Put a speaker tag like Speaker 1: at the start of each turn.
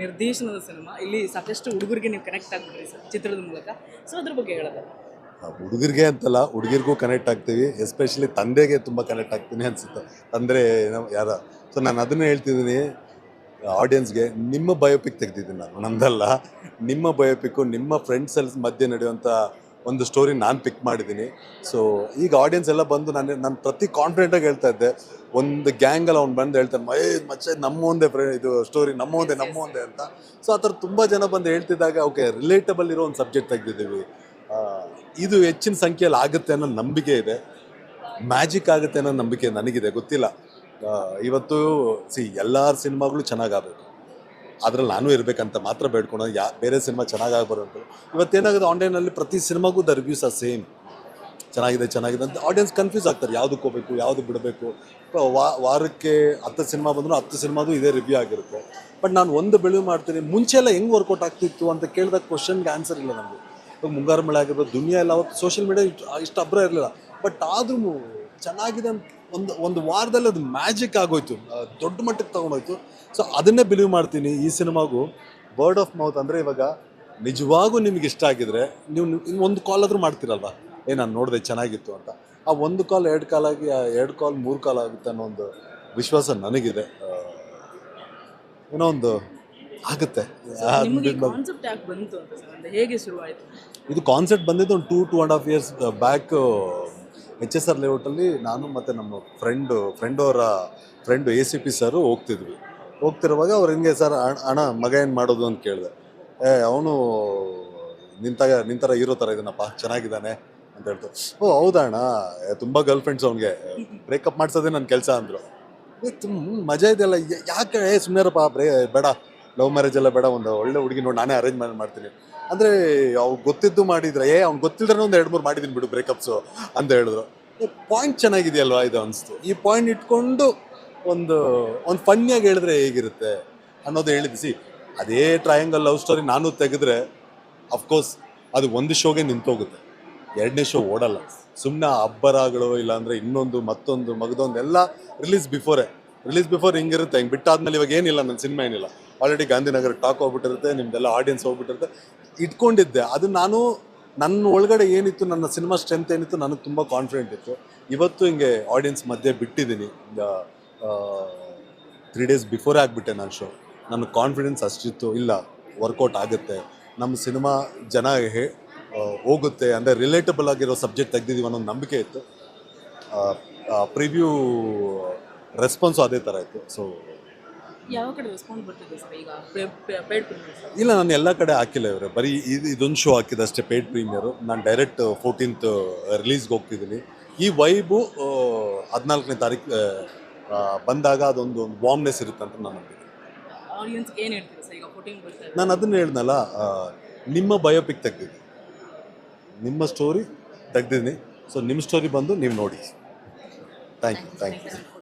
Speaker 1: ನಿರ್ದೇಶನದ ಸಿನಿಮಾ. ಇಲ್ಲಿ ಸಾಕಷ್ಟು ಹುಡುಗರಿಗೆ ನೀವು ಕನೆಕ್ಟ್ ಆಗ್ಬಿಟ್ರಿ ಸರ್, ಚಿತ್ರದ ಮೂಲಕ. ಸೊ ಅದ್ರ ಬಗ್ಗೆ
Speaker 2: ಹುಡುಗರಿಗೆ ಅಂತಲ್ಲ, ಹುಡುಗಿರ್ಗೂ ಕನೆಕ್ಟ್ ಆಗ್ತೀವಿ. ಎಸ್ಪೆಷಲಿ ತಂದೆಗೆ ತುಂಬ ಕನೆಕ್ಟ್ ಆಗ್ತೀನಿ ಅನ್ಸುತ್ತೆ. ತಂದ್ರೆ ಯಾರ ಸೊ ನಾನು ಅದನ್ನೇ ಹೇಳ್ತಿದ್ದೀನಿ. ಆಡಿಯನ್ಸ್ಗೆ ನಿಮ್ಮ ಬಯೋಪಿಕ್ ತೆಗ್ದಿದ್ದೀನಿ ನಾನು, ನಂದಲ್ಲ. ನಿಮ್ಮ ಬಯೋಪಿಕ್ಕು ನಿಮ್ಮ ಫ್ರೆಂಡ್ಸಲ್ಲಿ ಮಧ್ಯೆ ನಡೆಯುವಂಥ ಒಂದು ಸ್ಟೋರಿ ನಾನು ಪಿಕ್ ಮಾಡಿದ್ದೀನಿ. ಸೊ ಈಗ ಆಡಿಯನ್ಸ್ ಎಲ್ಲ ಬಂದು ನಾನು ನಾನು ಪ್ರತಿ ಕಾನ್ಫಿಡೆಂಟಾಗಿ ಹೇಳ್ತಾ ಇದ್ದೆ. ಒಂದು ಗ್ಯಾಂಗಲ್ಲಿ ಅವ್ನು ಬಂದು ಹೇಳ್ತಾನೆ ಮೈ ಮಚ್ಚ, ನಮ್ಮ ಒಂದೇ ಫ್ರೆ ಇದು ಸ್ಟೋರಿ ನಮ್ಮ ಒಂದೇ ನಮ್ಮ ಒಂದೇ ಅಂತ. ಸೊ ಆ ಥರ ತುಂಬ ಜನ ಬಂದು ಹೇಳ್ತಿದ್ದಾಗ ಓಕೆ ರಿಲೇಟಬಲ್ ಇರೋ ಒಂದು ಸಬ್ಜೆಕ್ಟ್ ತೆಗೆದಿದ್ದೀವಿ. ಇದು ಹೆಚ್ಚಿನ ಸಂಖ್ಯೆಯಲ್ಲಿ ಆಗುತ್ತೆ ಅನ್ನೋ ನಂಬಿಕೆ ಇದೆ. ಮ್ಯಾಜಿಕ್ ಆಗುತ್ತೆ ಅನ್ನೋ ನಂಬಿಕೆ ನನಗಿದೆ, ಗೊತ್ತಿಲ್ಲ. ಇವತ್ತು ಸಿ ಎಲ್ಲರ ಸಿನಿಮಾಗಳು ಚೆನ್ನಾಗಾಗಬೇಕು ಅದ್ರಲ್ಲಿ ನಾನು ಇರಬೇಕಂತ ಮಾತ್ರ ಬೇಡ್ಕೊಂಡು ಯಾ, ಬೇರೆ ಸಿನಿಮಾ ಚೆನ್ನಾಗಿ ಆಗ್ಬಾರ್ದು ಇವತ್ತೇನಾಗುತ್ತೆ ಆನ್ಲೈನಲ್ಲಿ ಪ್ರತಿ ಸಿನಿಮಾಗೂ ದ ರಿವ್ಯೂಸ್ ಆರ್ ಸೇಮ್ ಚೆನ್ನಾಗಿದೆ ಚೆನ್ನಾಗಿದೆ ಅಂತ ಆಡಿಯನ್ಸ್ ಕನ್ಫ್ಯೂಸ್ ಆಗ್ತಾರೆ. ಯಾವುದಕ್ಕೆ ಹೋಗಬೇಕು ಯಾವುದು ಬಿಡಬೇಕು. ವಾ- ವಾರಕ್ಕೆ ಹತ್ತು ಸಿನಿಮಾ ಬಂದರೂ ಹತ್ತು ಸಿನಿಮಾದು ಇದೇ ರಿವ್ಯೂ ಆಗಿರುತ್ತೆ. ಬಟ್ ನಾನು ಒಂದು ಬೆಳೆವು ಮಾಡ್ತೀನಿ ಮುಂಚೆ ಎಲ್ಲ ಹೆಂಗೆ ವರ್ಕೌಟ್ ಆಗ್ತಿತ್ತು ಅಂತ ಕೇಳಿದಾಗ ಕ್ವಶನ್ಗೆ ಆನ್ಸರ್ ಇಲ್ಲ ನಮಗೆ. ಇವಾಗ ಮುಂಗಾರು ಮಳೆ ಆಗಿರ್ಬೋದು, ದುನಿಯಾ ಎಲ್ಲ ಅವತ್ತು ಸೋಷಿಯಲ್ ಮೀಡಿಯಾ ಇಷ್ಟು ಅಬ್ರ ಇರಲಿಲ್ಲ. ಬಟ್ ಆದ್ರೂ ಚೆನ್ನಾಗಿದೆ ಅಂತ ಒಂದು ಒಂದು ವಾರದಲ್ಲಿ ಅದು ಮ್ಯಾಜಿಕ್ ಆಗೋಯ್ತು. ದೊಡ್ಡ ಮಟ್ಟಕ್ಕೆ ತೊಗೊಂಡೋಯ್ತು. ಸೊ ಅದನ್ನೇ ಬಿಲೀವ್ ಮಾಡ್ತೀನಿ ಈ ಸಿನಿಮಾಗೂ. ವರ್ಡ್ ಆಫ್ ಮೌತ್ ಅಂದರೆ ಇವಾಗ ನಿಜವಾಗೂ ನಿಮ್ಗೆ ಇಷ್ಟ ಆಗಿದ್ರೆ ನೀವು ಒಂದು ಕಾಲ್ ಆದರೂ ಮಾಡ್ತೀರಲ್ವ? ಏ ನಾನು ನೋಡಿದೆ ಚೆನ್ನಾಗಿತ್ತು ಅಂತ. ಆ ಒಂದು ಕಾಲ್ ಎರಡು ಕಾಲ್ ಆಗಿ ಆ ಎರಡು ಕಾಲ್ ಮೂರು ಕಾಲ್ ಆಗುತ್ತೆ ಅನ್ನೋ ಒಂದು ವಿಶ್ವಾಸ ನನಗಿದೆ. ಏನೋ ಒಂದು ಆಗುತ್ತೆ. ಇದು ಕಾನ್ಸೆಪ್ಟ್ ಬಂದಿದ್ದು ಒಂದು two two and half years back H S R ಲೇಔಟಲ್ಲಿ ನಾನು ಮತ್ತು ನಮ್ಮ ಫ್ರೆಂಡು ಫ್ರೆಂಡ್ ಅವರ friend A C P sir ಹೋಗ್ತಿದ್ವಿ. ಹೋಗ್ತಿರುವಾಗ ಅವ್ರು ಹಿಂಗೆ, ಸರ್ ಅಣ್ಣ ಮಗ ಏನು ಮಾಡೋದು? ಅಂತ ಕೇಳಿದೆ. ಏ, ಅವನು ನಿಂತಾಗ, ನಿಂತರ ಇರೋ ಥರ ಇದನ್ನಪ್ಪ ಚೆನ್ನಾಗಿದ್ದಾನೆ, ಅಂತ ಹೇಳ್ತು. ಓ, ಹೌದಾ ಅಣ್ಣ? ತುಂಬ ಗರ್ಲ್ ಫ್ರೆಂಡ್ಸ್ ಅವ್ನಿಗೆ. ಬ್ರೇಕಪ್ ಮಾಡಿಸೋದೇ ನನ್ನ ಕೆಲಸ, ಅಂದರು. ತುಂಬ ಮಜಾ ಇದೆಯಲ್ಲ ಯಾಕೆ ಸುಮ್ಮನೆರಪ್ಪ ಬ್ರೇ, ಬೇಡ. ಲವ್ ಮ್ಯಾರೇಜ್ ಎಲ್ಲ ಬೇಡ, ಒಂದು ಒಳ್ಳೆ ಹುಡುಗಿ ನೋಡಿ ನಾನೇ ಅರೇಂಜ್ ಮಾಡ್ತೀನಿ. ಅಂದರೆ ಅವ್ನು ಗೊತ್ತಿದ್ದು ಮಾಡಿದ್ರೆ, ಏ, ಅವ್ನು ಗೊತ್ತಿಲ್ಲದ್ರೆ ಒಂದು ಎರಡು ಮೂರು ಮಾಡಿದ್ದೀನಿ ಬಿಡು ಬ್ರೇಕಪ್ಸು ಅಂತ ಹೇಳಿದ್ರು. ಪಾಯಿಂಟ್ ಚೆನ್ನಾಗಿದೆಯಲ್ವಾ ಇದು ಅನಿಸ್ತು? ಈ ಪಾಯಿಂಟ್ ಇಟ್ಕೊಂಡು ಒಂದು ಒಂದು ಫನ್ಯಾಗಿ ಹೇಳಿದ್ರೆ ಹೇಗಿರುತ್ತೆ? ಅನ್ನೋದು ಹೇಳಿದ್ದು ಸಿ ಅದೇ ಟ್ರಯಾಂಗಲ್ ಲವ್ ಸ್ಟೋರಿ ನಾನು ತೆಗೆದ್ರೆ ಅಫ್ಕೋರ್ಸ್ ಅದು ಒಂದು ಶೋಗೆ ನಿಂತೋಗುತ್ತೆ. ಎರಡನೇ ಶೋ ಓಡಲ್ಲ. ಸುಮ್ಮನೆ ಅಬ್ಬರಗಳು, ಇಲ್ಲಾಂದರೆ ಇನ್ನೊಂದು, ಮತ್ತೊಂದು, ಮಗದೊಂದು, ಎಲ್ಲ ರಿಲೀಸ್ ಬಿಫೋರೇ ರಿಲೀಸ್ ಬಿಫೋರ್ ಹಿಂಗಿರುತ್ತೆ. ಹಿಂಗೆ ಬಿಟ್ಟಾದ್ಮೇಲೆ ಇವಾಗ ಏನಿಲ್ಲ ನನ್ನ ಸಿನಿಮಾ ಏನಿಲ್ಲ. ಆಲ್ರೆಡಿ ಗಾಂಧಿನಗರ ಟಾಕ್ ಹೋಗ್ಬಿಟ್ಟಿರುತ್ತೆ, ನಿಮ್ದೆಲ್ಲ ಆಡಿಯನ್ಸ್ ಹೋಗ್ಬಿಟ್ಟಿರುತ್ತೆ. ಇಟ್ಕೊಂಡಿದ್ದೆ. ಅದು ನಾನು, ನನ್ನ ಒಳಗಡೆ ಏನಿತ್ತು, ನನ್ನ ಸಿನಿಮಾ ಸ್ಟ್ರೆಂತ್ ಏನಿತ್ತು, ನನಗೆ ತುಂಬ ಕಾನ್ಫಿಡೆಂಟ್ ಇತ್ತು. ಇವತ್ತು ಹಿಂಗೆ ಆಡಿಯನ್ಸ್ ಮಧ್ಯೆ ಬಿಟ್ಟಿದ್ದೀನಿ. ತ್ರೀ ಡೇಸ್ ಬಿಫೋರ್ ಆಗಿಬಿಟ್ಟೆ ನಾನು ಶೋ ನನ್ನ ಕಾನ್ಫಿಡೆನ್ಸ್ ಅಷ್ಟಿತ್ತು. ಇಲ್ಲ ವರ್ಕೌಟ್ ಆಗುತ್ತೆ. ನಮ್ಮ ಸಿನಿಮಾ ಜನ ಹೋಗುತ್ತೆ. ಅಂದರೆ ರಿಲೇಟಬಲ್ ಆಗಿರೋ ಸಬ್ಜೆಕ್ಟ್ ತೆಗ್ದಿದ್ದೀವಿ ಅನ್ನೋ ನಂಬಿಕೆ ಇತ್ತು. ಪ್ರಿವ್ಯೂ ರೆಸ್ಪಾನ್ಸು ಅದೇ ಥರ ಇತ್ತು. ಸೊ
Speaker 1: ಯಾವ ಕಡೆ ರೆಸ್ಪಾನ್ಸ್ ಬರ್ತಿದೆ ಸರ್ ಈಗ? Paid sir.
Speaker 2: ಇಲ್ಲ ನಾನು ಎಲ್ಲ ಕಡೆ ಹಾಕಿಲ್ಲ ಇವರು. ಬರೀ ಇದು ಇದೊಂದು ಶೋ ಹಾಕಿದೆ ಅಷ್ಟೇ ಪೇಡ್ ಪ್ರೀಮಿಯರು ನಾನು ಡೈರೆಕ್ಟ್ ಫೋರ್ಟೀನ್ತ್ ರಿಲೀಸ್ಗೆ ಹೋಗ್ತಿದ್ದೀನಿ. ಈ ವೈಬು ಹದಿನಾಲ್ಕನೇ ತಾರೀಕು ಬಂದಾಗ ಅದೊಂದು ಒಂದು ವಾಮ್ನೆಸ್ ಇರುತ್ತೆ ಅಂತ ನಾನು
Speaker 1: ಆಡಿಯನ್ಸ್ ಏನು ಹೇಳ್ತೀರಾ ಸರ್ ಈಗ ಫೋರ್ಟೀನ್ ಬರ್ತಾ ಇದೆ?
Speaker 2: ನಾನು ಅದನ್ನು ಹೇಳ್ದಲ್ಲ ನಿಮ್ಮ ಬಯೋಪಿಕ್ ತೆಗ್ದಿದ್ದೀನಿ ನಿಮ್ಮ ಸ್ಟೋರಿ ತೆಗ್ದಿದ್ದೀನಿ. ಸೊ ನಿಮ್ಮ ಸ್ಟೋರಿ ಬಂದು ನೀವು ನೋಡಿ. Thank you thank you